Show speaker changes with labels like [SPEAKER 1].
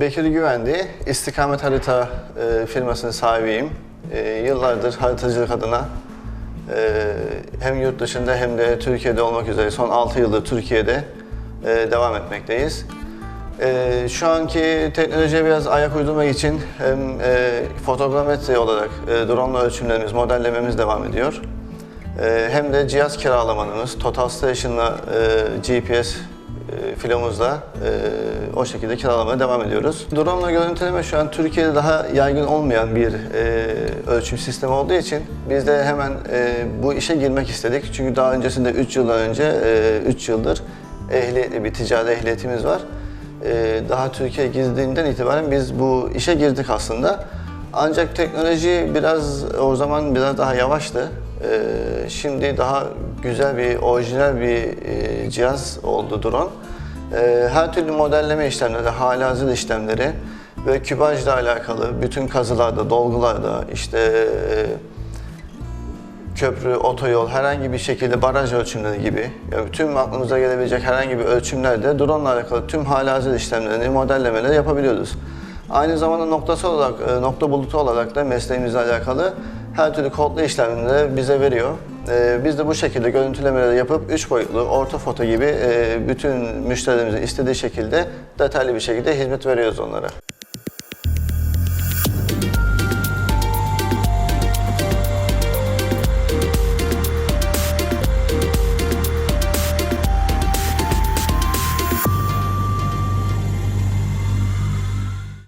[SPEAKER 1] Bekir Güvendi, İstikamet Harita e, firmasının sahibiyim. E, yıllardır haritacılık adına e, hem yurt dışında hem de Türkiye'de olmak üzere son 6 yıldır Türkiye'de e, devam etmekteyiz. E, şu anki teknolojiye biraz ayak uydurmak için hem e, fotogrametre olarak e, drone ölçümlerimiz, modellememiz devam ediyor. E, hem de cihaz kiralamanımız, Total Station'la e, GPS e, filomuzla e, o şekilde kiralamaya devam ediyoruz. Drone ile görüntüleme şu an Türkiye'de daha yaygın olmayan bir e, ölçüm sistemi olduğu için biz de hemen e, bu işe girmek istedik. Çünkü daha öncesinde 3 yıl önce, 3 yıldır ehliyetli bir ticari ehliyetimiz var. E, daha Türkiye'ye girdiğinden itibaren biz bu işe girdik aslında. Ancak teknoloji biraz o zaman biraz daha yavaştı. Ee, şimdi daha güzel bir, orijinal bir e, cihaz oldu drone. Ee, her türlü modelleme işlemleri, halihazır işlemleri ve kübajla alakalı bütün kazılarda, dolgularda, işte e, köprü, otoyol, herhangi bir şekilde baraj ölçümleri gibi yani tüm aklınıza gelebilecek herhangi bir ölçümlerde drone ile alakalı tüm halihazır işlemlerini, modellemeleri yapabiliyoruz. Aynı zamanda noktası olarak, e, nokta bulutu olarak da mesleğimizle alakalı her türlü kodlu işlemleri bize veriyor. E, Biz de bu şekilde görüntülemeleri yapıp üç boyutlu, orta foto gibi e, bütün müşterilerimizin istediği şekilde detaylı bir şekilde hizmet veriyoruz onlara.